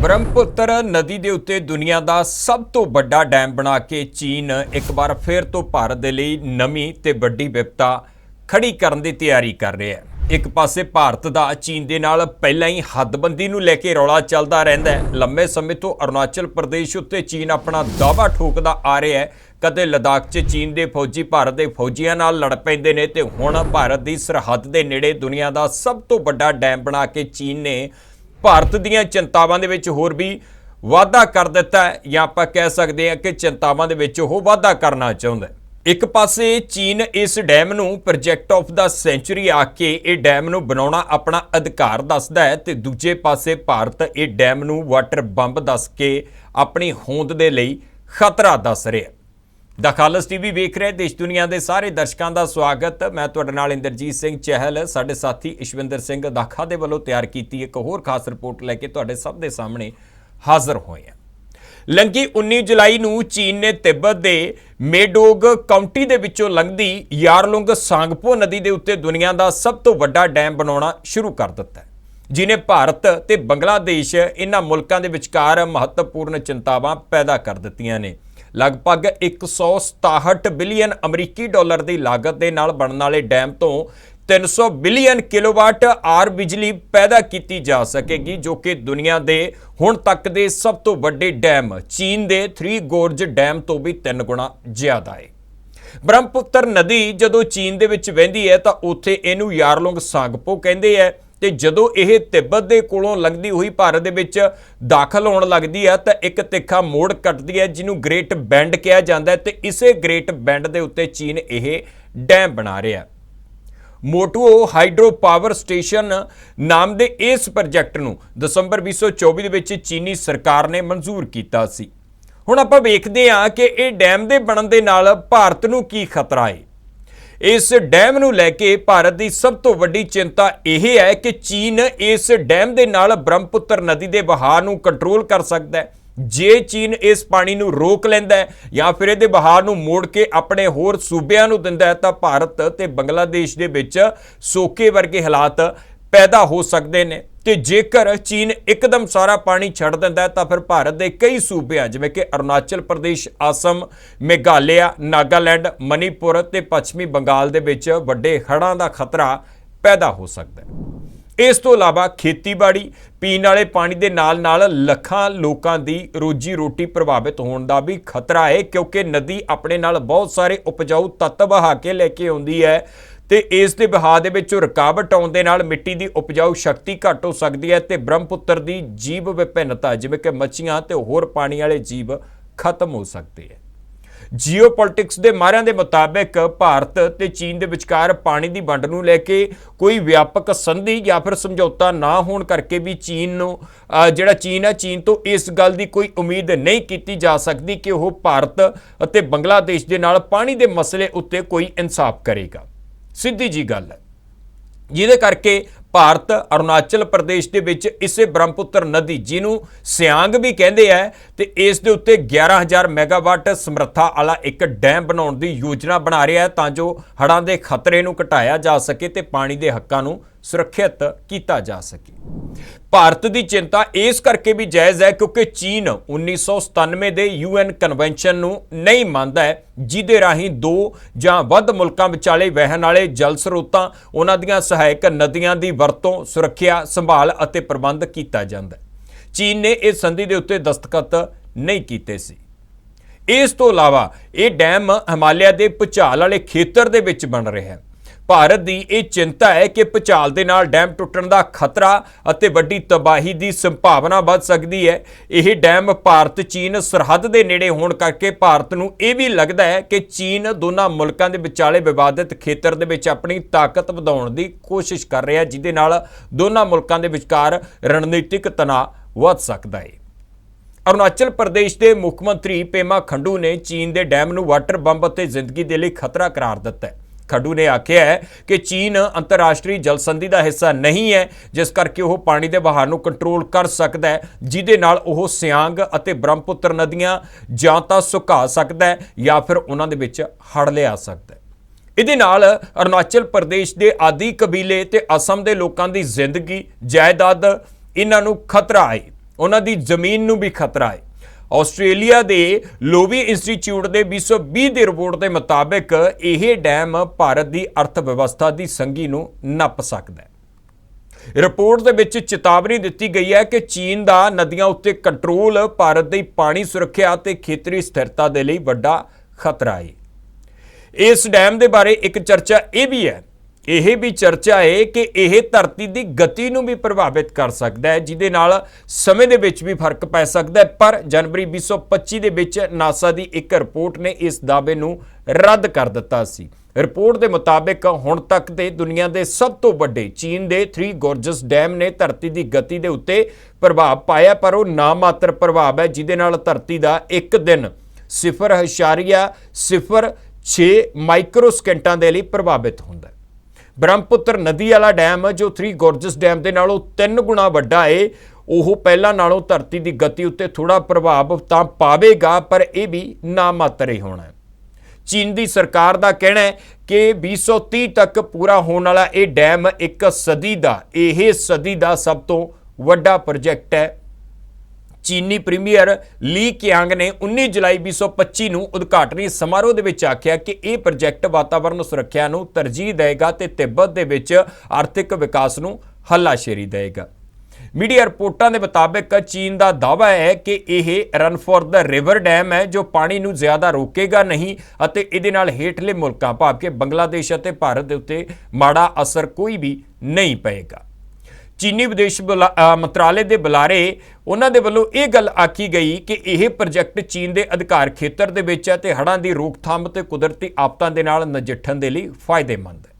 ਬ੍ਰਹਮਪੁੱਤਰ ਨਦੀ ਦੇ ਉੱਤੇ ਦੁਨੀਆ ਦਾ ਸਭ ਤੋਂ ਵੱਡਾ ਡੈਮ ਬਣਾ ਕੇ ਚੀਨ ਇੱਕ ਵਾਰ ਫਿਰ ਤੋਂ ਭਾਰਤ ਦੇ ਲਈ ਨਵੀਂ ਤੇ ਵੱਡੀ ਵਿਪਤਾ ਖੜੀ ਕਰਨ ਦੀ ਤਿਆਰੀ ਕਰ ਰਿਹਾ ਹੈ। ਇੱਕ ਪਾਸੇ ਭਾਰਤ ਦਾ ਚੀਨ ਦੇ ਨਾਲ ਪਹਿਲਾਂ ਹੀ ਹੱਦਬੰਦੀ ਨੂੰ ਲੈ ਕੇ ਰੌਲਾ ਚੱਲਦਾ ਰਹਿੰਦਾ ਹੈ। ਲੰਮੇ ਸਮੇਂ ਤੋਂ ਅਰੁਣਾਚਲ ਪ੍ਰਦੇਸ਼ ਉੱਤੇ ਚੀਨ ਆਪਣਾ ਦਾਅਵਾ ਠੋਕਦਾ ਆ ਰਿਹਾ ਹੈ। ਕਦੇ ਲਦਾਖ 'ਚ ਚੀਨ ਦੇ ਫੌਜੀ ਭਾਰਤ ਦੇ ਫੌਜੀਆਂ ਨਾਲ ਲੜ ਪੈਂਦੇ ਨੇ ਤੇ ਹੁਣ ਭਾਰਤ ਦੀ ਸਰਹੱਦ ਦੇ ਨੇੜੇ ਦੁਨੀਆ ਦਾ ਸਭ ਤੋਂ ਵੱਡਾ ਡੈਮ ਬਣਾ ਕੇ ਚੀਨ ਨੇ ਭਾਰਤ ਦੀਆਂ ਚਿੰਤਾਵਾਂ ਦੇ ਵਿੱਚ ਹੋਰ ਵੀ ਵਾਧਾ ਕਰ ਦਿੱਤਾ ਹੈ ਜਾਂ ਆਪਾਂ ਕਹਿ ਸਕਦੇ ਹਾਂ ਕਿ ਚਿੰਤਾਵਾਂ ਦੇ ਵਿੱਚ ਉਹ ਵਾਧਾ ਕਰਨਾ ਚਾਹੁੰਦਾ ਹੈ। ਇੱਕ ਪਾਸੇ ਚੀਨ ਇਸ ਡੈਮ ਨੂੰ ਪ੍ਰੋਜੈਕਟ ਆਫ ਦਾ ਸੈਂਚੁਰੀ ਆ ਕੇ ਇਹ ਡੈਮ ਨੂੰ ਬਣਾਉਣਾ ਆਪਣਾ ਅਧਿਕਾਰ ਦੱਸਦਾ ਹੈ ਤੇ ਦੂਜੇ ਪਾਸੇ ਭਾਰਤ ਇਹ ਡੈਮ ਨੂੰ ਵਾਟਰ ਬੰਬ ਦੱਸ ਕੇ ਆਪਣੀ ਹੋਂਦ ਦੇ ਲਈ ਖਤਰਾ ਦੱਸ ਰਿਹਾ ਦਾ ਖਾਲਸ ਟੀਵੀ ਵੇਖ ਰਹੇ ਦੇਸ਼ ਦੁਨੀਆ ਦੇ ਸਾਰੇ ਦਰਸ਼ਕਾਂ ਦਾ ਸਵਾਗਤ। ਮੈਂ ਤੁਹਾਡੇ ਨਾਲ ਇੰਦਰਜੀਤ ਸਿੰਘ ਚਹਿਲ, ਸਾਡੇ ਸਾਥੀ ਇਸ਼ਵਿੰਦਰ ਸਿੰਘ ਦਾਖਾ ਦੇ ਵੱਲੋਂ ਤਿਆਰ ਕੀਤੀ ਇੱਕ ਹੋਰ ਖਾਸ ਰਿਪੋਰਟ ਲੈ ਕੇ ਤੁਹਾਡੇ ਸਭ ਦੇ ਸਾਹਮਣੇ ਹਾਜ਼ਰ ਹੋਏ ਹਾਂ। ਲੰਗੀ 19 ਜੁਲਾਈ ਨੂੰ ਚੀਨ ਨੇ ਤਿੱਬਤ ਦੇ ਮੇਡੋਗ ਕਾਉਂਟੀ ਦੇ ਵਿੱਚੋਂ ਲੰਘਦੀ ਯਾਰਲੁੰਗ ਸਾਂਗਪੋ ਨਦੀ ਦੇ ਉੱਤੇ ਦੁਨੀਆ ਦਾ ਸਭ ਤੋਂ ਵੱਡਾ ਡੈਮ ਬਣਾਉਣਾ ਸ਼ੁਰੂ ਕਰ ਦਿੱਤਾ ਹੈ, ਜਿਨੇ ਭਾਰਤ ਤੇ ਬੰਗਲਾਦੇਸ਼ ਇਹਨਾਂ ਮੁਲਕਾਂ ਦੇ ਵਿਚਕਾਰ ਮਹੱਤਵਪੂਰਨ ਚਿੰਤਾਵਾਂ ਪੈਦਾ ਕਰ ਦਿੱਤੀਆਂ ਨੇ। ਲਗਭਗ 167 ਬਿਲੀਅਨ ਅਮਰੀਕੀ ਡਾਲਰ ਦੀ ਲਾਗਤ ਦੇ ਨਾਲ ਬਣਨ ਵਾਲੇ ਡੈਮ ਤੋਂ 300 ਬਿਲੀਅਨ ਕਿਲੋਵਾਟ ਆਰ ਬਿਜਲੀ ਪੈਦਾ ਕੀਤੀ ਜਾ ਸਕੇਗੀ, ਜੋ ਕਿ ਦੁਨੀਆ ਦੇ ਹੁਣ ਤੱਕ ਦੇ ਸਭ ਤੋਂ ਵੱਡੇ ਡੈਮ, ਚੀਨ ਦੇ 3 ਗੋਰਜ ਡੈਮ ਤੋਂ ਵੀ 3 ਗੁਣਾ ਜ਼ਿਆਦਾ ਹੈ ਬ੍ਰਹਮਪੁੱਤਰ ਨਦੀ ਜਦੋਂ ਚੀਨ ਦੇ ਵਿੱਚ ਵਹਿੰਦੀ ਹੈ ਤਾਂ ਉੱਥੇ ਇਹਨੂੰ ਯਾਰਲੋਂਗ ਸਾਂਗਪੋ ਕਹਿੰਦੇ ਹੈ। ਤੇ ਜਦੋਂ ਇਹ ਤਿੱਬਤ ਦੇ ਕੋਲੋਂ ਲੰਘਦੀ ਹੋਈ ਭਾਰਤ ਦੇ ਵਿੱਚ ਦਾਖਲ ਹੋਣ ਲੱਗਦੀ ਹੈ, ਤਾਂ ਇੱਕ ਤਿੱਖਾ ਮੋੜ ਕੱਟਦੀ ਹੈ, ਜਿਹਨੂੰ ਗ੍ਰੇਟ ਬੈਂਡ ਕਿਹਾ ਜਾਂਦਾ ਹੈ ਤੇ ਇਸੇ ਗ੍ਰੇਟ ਬੈਂਡ ਦੇ ਉੱਤੇ ਚੀਨ ਇਹ ਡੈਮ ਬਣਾ ਰਿਹਾ ਹੈ। ਮੋਟੂਓ ਹਾਈਡਰੋ ਪਾਵਰ ਸਟੇਸ਼ਨ ਨਾਮ ਦੇ ਇਸ ਪ੍ਰੋਜੈਕਟ ਨੂੰ ਦਸੰਬਰ 2024 ਦੇ ਵਿੱਚ ਚੀਨੀ ਸਰਕਾਰ ਨੇ ਮਨਜ਼ੂਰ ਕੀਤਾ ਸੀ। ਹੁਣ ਆਪਾਂ ਵੇਖਦੇ ਹਾਂ ਕਿ ਇਹ ਡੈਮ ਦੇ ਬਣਨ ਦੇ ਨਾਲ ਭਾਰਤ ਨੂੰ ਕੀ ਖਤਰਾ ਹੈ। ਇਸ ਡੈਮ ਨੂੰ ਲੈ ਕੇ ਭਾਰਤ ਦੀ ਸਭ ਤੋਂ ਵੱਡੀ ਚਿੰਤਾ ਇਹ ਹੈ ਕਿ ਚੀਨ ਇਸ ਡੈਮ ਦੇ ਨਾਲ ਬ੍ਰਹਮਪੁੱਤਰ ਨਦੀ ਦੇ ਵਹਾਅ ਨੂੰ ਕੰਟਰੋਲ ਕਰ ਸਕਦਾ ਹੈ। ਜੇ ਚੀਨ ਇਸ ਪਾਣੀ ਨੂੰ ਰੋਕ ਲੈਂਦਾ ਹੈ ਜਾਂ ਫਿਰ ਇਹਦੇ ਬਹਾਰ ਨੂੰ ਮੋੜ ਕੇ ਆਪਣੇ ਹੋਰ ਸੂਬਿਆਂ ਨੂੰ ਦਿੰਦਾ ਹੈ ਤਾਂ ਭਾਰਤ ਤੇ ਬੰਗਲਾਦੇਸ਼ ਦੇ ਵਿੱਚ ਸੋਕੇ ਵਰਗੇ ਹਾਲਾਤ ਪੈਦਾ ਹੋ ਸਕਦੇ ਨੇ। ਤੇ ਜੇਕਰ ਚੀਨ ਇੱਕਦਮ ਸਾਰਾ ਪਾਣੀ ਛੱਡ ਦਿੰਦਾ ਤਾਂ ਫਿਰ ਭਾਰਤ ਦੇ ਕਈ ਸੂਬਿਆਂ, ਜਿਵੇਂ ਕਿ ਅਰੁਣਾਚਲ ਪ੍ਰਦੇਸ਼, ਆਸਮ, ਮੇਘਾਲਿਆ, ਨਾਗਾਲੈਂਡ, ਮਨੀਪੁਰ ਤੇ ਪੱਛਮੀ ਬੰਗਾਲ ਦੇ ਵਿੱਚ ਵੱਡੇ ਹੜ੍ਹਾਂ ਦਾ ਖਤਰਾ ਪੈਦਾ ਹੋ ਸਕਦਾ ਹੈ। ਇਸ ਤੋਂ ਇਲਾਵਾ ਖੇਤੀਬਾੜੀ, ਪੀਣ ਵਾਲੇ ਪਾਣੀ ਦੇ ਨਾਲ-ਨਾਲ ਲੱਖਾਂ ਲੋਕਾਂ ਦੀ ਰੋਜੀ ਰੋਟੀ ਪ੍ਰਭਾਵਿਤ ਹੋਣ ਦਾ ਵੀ ਖਤਰਾ ਹੈ, ਕਿਉਂਕਿ ਨਦੀ ਆਪਣੇ ਨਾਲ ਬਹੁਤ ਸਾਰੇ ਉਪਜਾਊ ਤੱਤ ਵਹਾ ਕੇ ਲੈ ਕੇ ਆਉਂਦੀ ਹੈ। ਤੇ ਇਸ ਦੇ ਵਹਾਅ ਦੇ ਵਿੱਚ ਰੁਕਾਵਟ ਆਉਣ ਦੇ ਨਾਲ ਮਿੱਟੀ ਦੀ ਉਪਜਾਊ ਸ਼ਕਤੀ ਘੱਟ ਹੋ ਸਕਦੀ ਹੈ ਤੇ ਬ੍ਰਹਮਪੁੱਤਰ ਦੀ ਜੀਵ ਵਿਭਿੰਨਤਾ, ਜਿਵੇਂ ਕਿ ਮੱਛੀਆਂ ਤੇ ਹੋਰ ਪਾਣੀ ਵਾਲੇ ਜੀਵ, ਖਤਮ ਹੋ ਸਕਦੇ ਹੈ। ਜੀਓਪੋਲਿਟਿਕਸ ਦੇ ਮਾਹਿਰਾਂ ਦੇ ਮੁਤਾਬਕ ਭਾਰਤ ਤੇ ਚੀਨ ਦੇ ਵਿਚਕਾਰ ਪਾਣੀ ਦੀ ਵੰਡ ਨੂੰ ਲੈ ਕੇ ਕੋਈ ਵਿਆਪਕ ਸੰਧੀ ਜਾਂ ਫਿਰ ਸਮਝੌਤਾ ਨਾ ਹੋਣ ਕਰਕੇ ਵੀ ਚੀਨ ਨੂੰ ਜਿਹੜਾ ਚੀਨ ਹੈ, ਚੀਨ ਤੋਂ ਇਸ ਗੱਲ ਦੀ ਕੋਈ ਉਮੀਦ ਨਹੀਂ ਕੀਤੀ ਜਾ ਸਕਦੀ ਕਿ ਉਹ ਭਾਰਤ ਅਤੇ ਬੰਗਲਾਦੇਸ਼ ਦੇ ਨਾਲ ਪਾਣੀ ਦੇ ਮਸਲੇ ਉੱਤੇ ਕੋਈ ਇਨਸਾਫ ਕਰੇਗਾ। ਸਿੱਧੀ ਜੀ ਗੱਲ ਹੈ। ਜਿਹਦੇ ਕਰਕੇ ਭਾਰਤ, ਅਰੁਣਾਚਲ ਪ੍ਰਦੇਸ਼ ਦੇ ਵਿੱਚ ਇਸੇ ਬ੍ਰਹਮਪੁੱਤਰ ਨਦੀ ਜਿਹਨੂੰ ਸਿਆਂਗ ਵੀ ਕਹਿੰਦੇ ਆ ਤੇ ਇਸ ਦੇ ਉੱਤੇ 11000 ਮੈਗਾਵਾਟ ਸਮਰੱਥਾ ਵਾਲਾ ਇੱਕ ਡੈਮ ਬਣਾਉਣ ਦੀ ਯੋਜਨਾ ਬਣਾ ਰਿਹਾ ਹੈ ਤਾਂ ਜੋ ਹੜ੍ਹਾਂ ਦੇ ਖਤਰੇ ਨੂੰ ਘਟਾਇਆ ਜਾ ਸਕੇ ਤੇ ਪਾਣੀ ਦੇ ਹੱਕਾਂ ਨੂੰ ਸੁਰੱਖਿਅਤ ਕੀਤਾ ਜਾ ਸਕੇ। ਭਾਰਤ ਦੀ ਚਿੰਤਾ ਇਸ ਕਰਕੇ ਵੀ ਜਾਇਜ਼ ਹੈ ਕਿਉਂਕਿ ਚੀਨ 1997 ਦੇ ਯੂਐਨ ਕਨਵੈਨਸ਼ਨ ਨੂੰ ਨਹੀਂ ਮੰਨਦਾ ਹੈ, ਜਿਹਦੇ ਰਾਹੀਂ ਦੋ ਜਾਂ ਵੱਧ ਮੁਲਕਾਂ ਵਿਚਾਲੇ ਵਹਿਣ ਵਾਲੇ ਜਲ ਸਰੋਤਾਂ, ਉਹਨਾਂ ਦੀਆਂ ਸਹਾਇਕ ਨਦੀਆਂ ਦੀ ਵਰਤੋਂ, ਸੁਰੱਖਿਆ, ਸੰਭਾਲ ਅਤੇ ਪ੍ਰਬੰਧ ਕੀਤਾ ਜਾਂਦਾ ਹੈ। ਚੀਨ ਨੇ ਇਸ ਸੰਧੀ ਦੇ ਉੱਤੇ ਦਸਤਖਤ ਨਹੀਂ ਕੀਤੇ ਸੀ। ਇਸ ਤੋਂ ਇਲਾਵਾ ਇਹ ਡੈਮ ਹਿਮਾਲਿਆ ਦੇ ਭੁਚਾਲ ਵਾਲੇ ਖੇਤਰ ਦੇ ਵਿੱਚ ਬਣ ਰਿਹਾ ਹੈ। ਭਾਰਤ ਦੀ ਇਹ ਚਿੰਤਾ ਹੈ ਕਿ ਭੁਚਾਲ ਦੇ ਨਾਲ ਡੈਮ ਟੁੱਟਣ ਦਾ ਖਤਰਾ ਅਤੇ ਵੱਡੀ ਤਬਾਹੀ ਦੀ ਸੰਭਾਵਨਾ ਵੱਧ ਸਕਦੀ ਹੈ। ਇਹ ਡੈਮ ਭਾਰਤ, ਚੀਨ ਸਰਹੱਦ ਦੇ ਨੇੜੇ ਹੋਣ ਕਰਕੇ ਭਾਰਤ ਨੂੰ ਇਹ ਵੀ ਲੱਗਦਾ ਹੈ ਕਿ ਚੀਨ ਦੋਨਾਂ ਮੁਲਕਾਂ ਦੇ ਵਿਚਾਲੇ ਵਿਵਾਦਿਤ ਖੇਤਰ ਦੇ ਵਿੱਚ ਆਪਣੀ ਤਾਕਤ ਵਧਾਉਣ ਦੀ ਕੋਸ਼ਿਸ਼ ਕਰ ਰਿਹਾ ਜਿਹਦੇ ਨਾਲ ਦੋਨਾਂ ਮੁਲਕਾਂ ਦੇ ਵਿਚਕਾਰ ਰਣਨੀਤਿਕ ਤਣਾਅ ਵੱਧ ਸਕਦਾ ਹੈ। ਅਰੁਣਾਚਲ ਪ੍ਰਦੇਸ਼ ਦੇ ਮੁੱਖ ਮੰਤਰੀ ਪੇਮਾ ਖੰਡੂ ਨੇ ਚੀਨ ਦੇ ਡੈਮ ਨੂੰ ਵਾਟਰ ਬੰਬ ਅਤੇ ਜ਼ਿੰਦਗੀ ਦੇ ਲਈ ਖਤਰਾ ਕਰਾਰ ਦਿੱਤਾ ਹੈ। ਖੱਡੂ ਨੇ ਆਖਿਆ ਹੈ ਕਿ ਚੀਨ ਅੰਤਰਰਾਸ਼ਟਰੀ ਜਲ ਸੰਧੀ ਦਾ ਹਿੱਸਾ ਨਹੀਂ ਹੈ, ਜਿਸ ਕਰਕੇ ਉਹ ਪਾਣੀ ਦੇ ਵਹਾਅ ਨੂੰ ਕੰਟਰੋਲ ਕਰ ਸਕਦਾ ਹੈ, ਜਿਹਦੇ ਨਾਲ ਉਹ ਸਿਆਂਗ ਅਤੇ ਬ੍ਰਹਮਪੁੱਤਰ ਨਦੀਆਂ ਜਾਂ ਤਾਂ ਸੁਕਾ ਸਕਦਾ ਹੈ ਜਾਂ ਫਿਰ ਉਹਨਾਂ ਦੇ ਵਿੱਚ ਹੜ ਲਿਆ ਸਕਦਾ ਹੈ। ਇਹਦੇ ਨਾਲ ਅਰੁਣਾਚਲ ਪ੍ਰਦੇਸ਼ ਦੇ ਆਦੀ ਕਬੀਲੇ ਤੇ ਅਸਮ ਦੇ ਲੋਕਾਂ ਦੀ ਜ਼ਿੰਦਗੀ, ਜਾਇਦਾਦ, ਇਹਨਾਂ ਨੂੰ ਖਤਰਾ ਹੈ, ਉਹਨਾਂ ਦੀ ਜ਼ਮੀਨ ਨੂੰ ਵੀ ਖਤਰਾ ਹੈ। ਆਸਟ੍ਰੇਲੀਆ ਦੇ ਲੋਵੀ ਇੰਸਟੀਚਿਊਟ ਦੇ 2020 ਦੀ ਰਿਪੋਰਟ ਦੇ ਮੁਤਾਬਕ ਇਹ ਡੈਮ ਭਾਰਤ ਦੀ ਅਰਥ ਵਿਵਸਥਾ ਦੀ ਸੰਗੀ ਨੂੰ ਨੱਪ ਸਕਦਾ ਹੈ। ਰਿਪੋਰਟ ਦੇ ਵਿੱਚ ਚੇਤਾਵਨੀ ਦਿੱਤੀ ਗਈ ਹੈ ਕਿ ਚੀਨ ਦਾ ਨਦੀਆਂ ਉੱਤੇ ਕੰਟਰੋਲ ਭਾਰਤ ਦੀ ਪਾਣੀ ਸੁਰੱਖਿਆ ਤੇ ਖੇਤਰੀ ਸਥਿਰਤਾ ਦੇ ਲਈ ਵੱਡਾ ਖਤਰਾ ਹੈ। ਇਸ ਡੈਮ ਦੇ ਬਾਰੇ ਇੱਕ ਚਰਚਾ ਇਹ ਵੀ ਹੈ ਇਹ ਵੀ ਚਰਚਾ ਹੈ ਕਿ ਇਹ ਧਰਤੀ ਦੀ ਗਤੀ ਨੂੰ ਵੀ ਪ੍ਰਭਾਵਿਤ ਕਰ ਸਕਦਾ ਹੈ, ਜਿਹਦੇ ਨਾਲ ਸਮੇਂ ਦੇ ਵਿੱਚ ਵੀ ਫ਼ਰਕ ਪੈ ਸਕਦਾ ਹੈ। ਪਰ ਜਨਵਰੀ 2025 ਦੇ ਵਿੱਚ ਨਾਸਾ ਦੀ ਇੱਕ ਰਿਪੋਰਟ ਨੇ ਇਸ ਦਾਅਵੇ ਨੂੰ ਰੱਦ ਕਰ ਦਿੱਤਾ ਸੀ। ਰਿਪੋਰਟ ਦੇ ਮੁਤਾਬਕ ਹੁਣ ਤੱਕ ਦੇ ਦੁਨੀਆ ਦੇ ਸਭ ਤੋਂ ਵੱਡੇ ਚੀਨ ਦੇ 3 ਗੋਰਜਸ ਡੈਮ ਨੇ ਧਰਤੀ ਦੀ ਗਤੀ ਦੇ ਉੱਤੇ ਪ੍ਰਭਾਵ ਪਾਇਆ, ਪਰ ਉਹ ਨਾਮਾਤਰ ਪ੍ਰਭਾਵ ਹੈ, ਜਿਹਦੇ ਨਾਲ ਧਰਤੀ ਦਾ ਇੱਕ ਦਿਨ 0.06 ਮਾਈਕਰੋ ਸਕਿੰਟਾਂ ਦੇ ਲਈ ਪ੍ਰਭਾਵਿਤ ਹੁੰਦਾ ਹੈ। ਬ੍ਰਹਮਪੁੱਤਰ ਨਦੀ ਵਾਲਾ ਡੈਮ ਜੋ 3 ਗੋਰਜਸ ਡੈਮ ਦੇ ਨਾਲੋਂ 3 ਗੁਣਾ ਵੱਡਾ ਏ, ਉਹ ਪਹਿਲਾਂ ਨਾਲੋਂ ਧਰਤੀ ਦੀ ਗਤੀ ਉੱਤੇ ਥੋੜਾ ਪ੍ਰਭਾਵ ਤਾਂ ਪਾਵੇਗਾ, ਪਰ ਇਹ ਵੀ ਨਾ ਮਾਤਰ ਹੀ ਹੋਣਾ ਚੀਨ ਦੀ ਸਰਕਾਰ ਦਾ ਕਹਿਣਾ ਹੈ ਕਿ 2030 ਤੱਕ ਪੂਰਾ ਹੋਣ ਵਾਲਾ ਇਹ ਡੈਮ ਇੱਕ ਸਦੀ ਦਾ, ਇਹ ਸਦੀ ਦਾ ਸਭ ਤੋਂ ਵੱਡਾ ਪ੍ਰੋਜੈਕਟ ਹੈ। ਚੀਨੀ ਪ੍ਰੀਮੀਅਰ ਲੀ ਕਿਆਂਗ ਨੇ 19 ਜੁਲਾਈ 2025 ਨੂੰ ਉਦਘਾਟਨੀ ਸਮਾਰੋਹ ਦੇ ਵਿੱਚ ਆਖਿਆ ਕਿ ਇਹ ਪ੍ਰੋਜੈਕਟ ਵਾਤਾਵਰਣ ਸੁਰੱਖਿਆ ਨੂੰ ਤਰਜੀਹ ਦੇਵੇਗਾ ਤੇ ਤਿੱਬਤ ਦੇ ਵਿੱਚ ਆਰਥਿਕ ਵਿਕਾਸ ਨੂੰ ਹੱਲਾਸ਼ੇਰੀ ਦੇਵੇਗਾ। ਮੀਡੀਆ ਰਿਪੋਰਟਾਂ ਦੇ ਮੁਤਾਬਕ ਚੀਨ ਦਾ ਦਾਅਵਾ ਹੈ ਕਿ ਇਹ run for the river dam ਹੈ, ਜੋ ਪਾਣੀ ਨੂੰ ਜ਼ਿਆਦਾ ਰੋਕੇਗਾ ਨਹੀਂ ਅਤੇ ਇਹਦੇ ਨਾਲ ਹੇਠਲੇ ਮੁਲਕਾਂ, ਭਾਵ ਕਿ ਬੰਗਲਾਦੇਸ਼ ਅਤੇ ਭਾਰਤ ਦੇ ਉੱਤੇ ਮਾੜਾ ਅਸਰ ਕੋਈ ਵੀ ਨਹੀਂ ਪਏਗਾ। ਚੀਨੀ ਵਿਦੇਸ਼ ਬੁਲਾ- ਮੰਤਰਾਲੇ ਦੇ ਬੁਲਾਰੇ ਉਹਨਾਂ ਦੇ ਵੱਲੋਂ ਇਹ ਗੱਲ ਆਖੀ ਗਈ ਕਿ ਇਹ ਪ੍ਰੋਜੈਕਟ ਚੀਨ ਦੇ ਅਧਿਕਾਰ ਖੇਤਰ ਦੇ ਵਿੱਚ ਹੈ ਤੇ ਹੜ੍ਹਾਂ ਦੀ ਰੋਕਥਾਮ ਤੇ ਕੁਦਰਤੀ ਆਫਤਾਂ ਦੇ ਨਾਲ ਨਜਿੱਠਣ ਦੇ ਲਈ ਫਾਇਦੇਮੰਦ ਹੈ।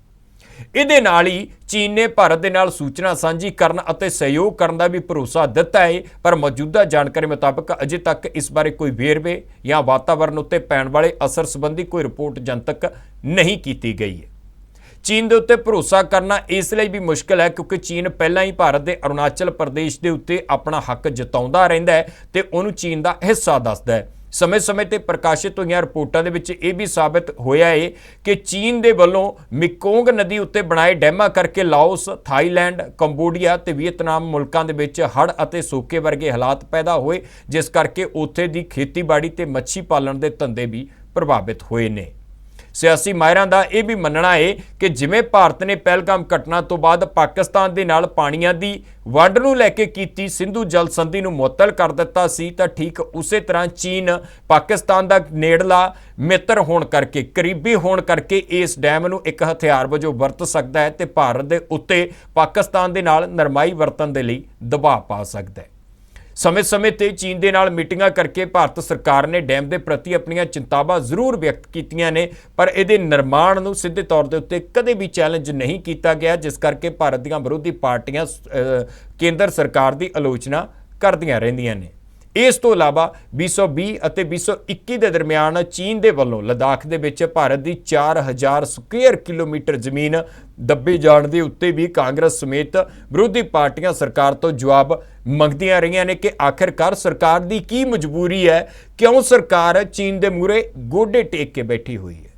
ਇਹਦੇ ਨਾਲ ਹੀ ਚੀਨ ਨੇ ਭਾਰਤ ਦੇ ਨਾਲ ਸੂਚਨਾ ਸਾਂਝੀ ਕਰਨ ਅਤੇ ਸਹਿਯੋਗ ਕਰਨ ਦਾ ਵੀ ਭਰੋਸਾ ਦਿੱਤਾ ਹੈ, ਪਰ ਮੌਜੂਦਾ ਜਾਣਕਾਰੀ ਮੁਤਾਬਕ ਅਜੇ ਤੱਕ ਇਸ ਬਾਰੇ ਕੋਈ ਵੇਰਵੇ ਜਾਂ ਵਾਤਾਵਰਣ ਉੱਤੇ ਪੈਣ ਵਾਲੇ ਅਸਰ ਸੰਬੰਧੀ ਕੋਈ ਰਿਪੋਰਟ ਜਨਤਕ ਨਹੀਂ ਕੀਤੀ ਗਈ ਹੈ। ਚੀਨ ਦੇ ਉੱਤੇ ਭਰੋਸਾ ਕਰਨਾ ਇਸ ਲਈ ਵੀ ਮੁਸ਼ਕਲ ਹੈ ਕਿਉਂਕਿ ਚੀਨ ਪਹਿਲਾਂ ਹੀ ਭਾਰਤ ਦੇ ਅਰੁਣਾਚਲ ਪ੍ਰਦੇਸ਼ ਦੇ ਉੱਤੇ ਆਪਣਾ ਹੱਕ ਜਤਾਉਂਦਾ ਰਹਿੰਦਾ ਹੈ ਤੇ ਉਹਨੂੰ ਚੀਨ ਦਾ ਹਿੱਸਾ ਦੱਸਦਾ ਹੈ। ਸਮੇਂ-ਸਮੇਂ ਤੇ ਪ੍ਰਕਾਸ਼ਿਤ ਹੋਈਆਂ ਰਿਪੋਰਟਾਂ ਦੇ ਵਿੱਚ ਇਹ ਵੀ ਸਾਬਤ ਹੋਇਆ ਏ ਕਿ ਚੀਨ ਦੇ ਵੱਲੋਂ ਮਿਕੋਂਗ ਨਦੀ ਉੱਤੇ ਬਣਾਏ ਡੈਮਾਂ ਕਰਕੇ ਲਾਓਸ, ਥਾਈਲੈਂਡ, ਕੰਬੋਡੀਆ ਤੇ ਵੀਅਤਨਾਮ ਮੁਲਕਾਂ ਦੇ ਵਿੱਚ ਹੜ੍ਹ ਅਤੇ ਸੋਕੇ ਵਰਗੇ ਹਾਲਾਤ ਪੈਦਾ ਹੋਏ ਜਿਸ ਕਰਕੇ ਉੱਥੇ ਦੀ ਖੇਤੀਬਾੜੀ ਤੇ ਮੱਛੀ ਪਾਲਣ ਦੇ ਧੰਦੇ ਵੀ ਪ੍ਰਭਾਵਿਤ ਹੋਏ ਨੇ। ਸਿਆਸੀ ਮਾਹਿਰਾਂ ਦਾ ਇਹ ਵੀ ਮੰਨਣਾ ਹੈ ਕਿ ਜਿਵੇਂ ਭਾਰਤ ਨੇ ਪਹਿਲਗਾਮ ਘਟਨਾ ਤੋਂ ਬਾਅਦ ਪਾਕਿਸਤਾਨ ਦੇ ਨਾਲ ਪਾਣੀਆਂ ਦੀ ਵੰਡ ਨੂੰ ਲੈ ਕੇ ਕੀਤੀ ਸਿੰਧੂ ਜਲ ਸੰਧੀ ਨੂੰ ਮੁਅੱਤਲ ਕਰ ਦਿੱਤਾ ਸੀ, ਤਾਂ ਠੀਕ ਉਸੇ ਤਰ੍ਹਾਂ ਚੀਨ ਪਾਕਿਸਤਾਨ ਦਾ ਨੇੜਲਾ ਮਿੱਤਰ ਹੋਣ ਕਰਕੇ, ਕਰੀਬੀ ਹੋਣ ਕਰਕੇ ਇਸ ਡੈਮ ਨੂੰ ਇੱਕ ਹਥਿਆਰ ਵਜੋਂ ਵਰਤ ਸਕਦਾ ਹੈ ਤੇ ਭਾਰਤ ਦੇ ਉੱਤੇ ਪਾਕਿਸਤਾਨ ਦੇ ਨਾਲ ਨਰਮਾਈ ਵਰਤਣ ਦੇ ਲਈ ਦਬਾਅ ਪਾ ਸਕਦਾ ਹੈ। ਸਮੇਂ-ਸਮੇਂ ਤੇ ਚੀਨ ਦੇ ਨਾਲ ਮੀਟਿੰਗਾਂ ਕਰਕੇ ਭਾਰਤ ਸਰਕਾਰ ਨੇ ਡੈਮ ਦੇ ਪ੍ਰਤੀ ਆਪਣੀਆਂ ਚਿੰਤਾਵਾਂ ਜ਼ਰੂਰ ਵਿਅਕਤ ਕੀਤੀਆਂ ਨੇ, ਪਰ ਇਹਦੇ ਨਿਰਮਾਣ ਨੂੰ ਸਿੱਧੇ ਤੌਰ ਦੇ ਉੱਤੇ ਕਦੇ ਵੀ ਚੈਲੰਜ ਨਹੀਂ ਕੀਤਾ ਗਿਆ, ਜਿਸ ਕਰਕੇ ਭਾਰਤ ਦੀਆਂ ਵਿਰੋਧੀ ਪਾਰਟੀਆਂ ਕੇਂਦਰ ਸਰਕਾਰ ਦੀ ਆਲੋਚਨਾ ਕਰਦੀਆਂ ਰਹਿੰਦੀਆਂ ਨੇ। ਇਸ ਤੋਂ ਇਲਾਵਾ 2020 ਅਤੇ 2021 ਦੇ ਦਰਮਿਆਨ ਚੀਨ ਦੇ ਵੱਲੋਂ ਲਦਾਖ ਦੇ ਵਿੱਚ ਭਾਰਤ ਦੀ 4000 ਸਕੁਅਰ ਕਿਲੋਮੀਟਰ ਜ਼ਮੀਨ ਦੱਬੇ ਜਾਣ ਦੇ ਉੱਤੇ ਵੀ ਕਾਂਗਰਸ ਸਮੇਤ ਵਿਰੋਧੀ ਪਾਰਟੀਆਂ ਸਰਕਾਰ ਤੋਂ ਜਵਾਬ ਮੰਗਦੀਆਂ ਰਹੀਆਂ ਨੇ ਕਿ ਆਖਿਰਕਾਰ ਸਰਕਾਰ ਦੀ ਕੀ ਮਜਬੂਰੀ ਹੈ? ਕਿਉਂ ਸਰਕਾਰ ਚੀਨ ਦੇ ਮੂਹਰੇ ਗੋਡੇ ਟੇਕ ਕੇ ਬੈਠੀ ਹੋਈ ਹੈ?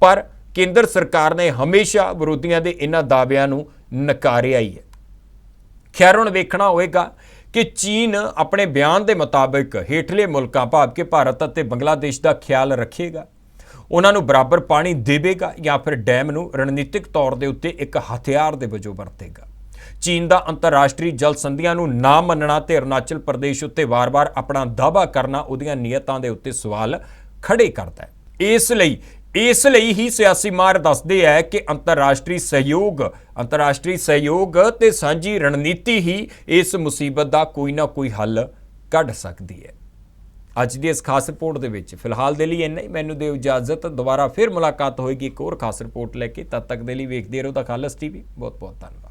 ਪਰ ਕੇਂਦਰ ਸਰਕਾਰ ਨੇ ਹਮੇਸ਼ਾ ਵਿਰੋਧੀਆਂ ਦੇ ਇਹਨਾਂ ਦਾਅਵਿਆਂ ਨੂੰ ਨਕਾਰਿਆ ਹੀ ਹੈ। ਖੈਰ, ਹੁਣ ਵੇਖਣਾ ਹੋਵੇਗਾ ਕਿ ਚੀਨ ਆਪਣੇ ਬਿਆਨ ਦੇ ਮੁਤਾਬਕ ਹੇਠਲੇ ਮੁਲਕਾਂ, ਭਾਵ ਕਿ ਭਾਰਤ ਅਤੇ ਬੰਗਲਾਦੇਸ਼ ਦਾ ਖਿਆਲ ਰੱਖੇਗਾ। ਉਹਨਾਂ ਨੂੰ ਬਰਾਬਰ ਪਾਣੀ ਦੇਵੇਗਾ ਜਾਂ ਫਿਰ ਡੈਮ ਨੂੰ ਰਣਨੀਤਿਕ ਤੌਰ ਦੇ ਉੱਤੇ ਇੱਕ ਹਥਿਆਰ ਦੇ ਵਜੋਂ ਵਰਤੇਗਾ। ਚੀਨ ਦਾ ਅੰਤਰਰਾਸ਼ਟਰੀ ਜਲ ਸੰਧੀਆਂ ਨੂੰ ਨਾ ਮੰਨਣਾ ਤੇ ਅਰੁਣਾਚਲ ਪ੍ਰਦੇਸ਼ ਉੱਤੇ ਵਾਰ-ਵਾਰ ਆਪਣਾ ਦਾਅਵਾ ਕਰਨਾ ਉਹਦੀਆਂ ਨੀਅਤਾਂ ਦੇ ਉੱਤੇ ਸਵਾਲ ਖੜੇ ਕਰਦਾ ਹੈ। ਇਸ ਲਈ ਇਸ ਲਈ ਹੀ ਸਿਆਸੀ ਮਾਰ ਦੱਸਦੇ ਹੈ ਕਿ ਅੰਤਰਰਾਸ਼ਟਰੀ ਸਹਿਯੋਗ ਅੰਤਰਰਾਸ਼ਟਰੀ ਸਹਿਯੋਗ ਤੇ ਸਾਂਝੀ ਰਣਨੀਤੀ ਹੀ ਇਸ ਮੁਸੀਬਤ ਦਾ ਕੋਈ ਨਾ ਕੋਈ ਹੱਲ ਕੱਢ ਸਕਦੀ ਹੈ। ਅੱਜ ਦੀ ਇਸ ਖਾਸ ਰਿਪੋਰਟ ਦੇ ਵਿੱਚ ਫਿਲਹਾਲ ਦੇ ਲਈ ਇੰਨਾ ਹੀ। ਮੈਨੂੰ ਦਿਓ ਇਜਾਜ਼ਤ। ਦੁਬਾਰਾ ਫਿਰ ਮੁਲਾਕਾਤ ਹੋਏਗੀ ਇੱਕ ਹੋਰ ਖਾਸ ਰਿਪੋਰਟ ਲੈ ਕੇ। ਤਦ ਤੱਕ ਦੇ ਲਈ ਵੇਖਦੇ ਰਹੋ ਤਾਂ ਖਾਲਸ ਟੀਵੀ। ਬਹੁਤ ਬਹੁਤ ਧੰਨਵਾਦ।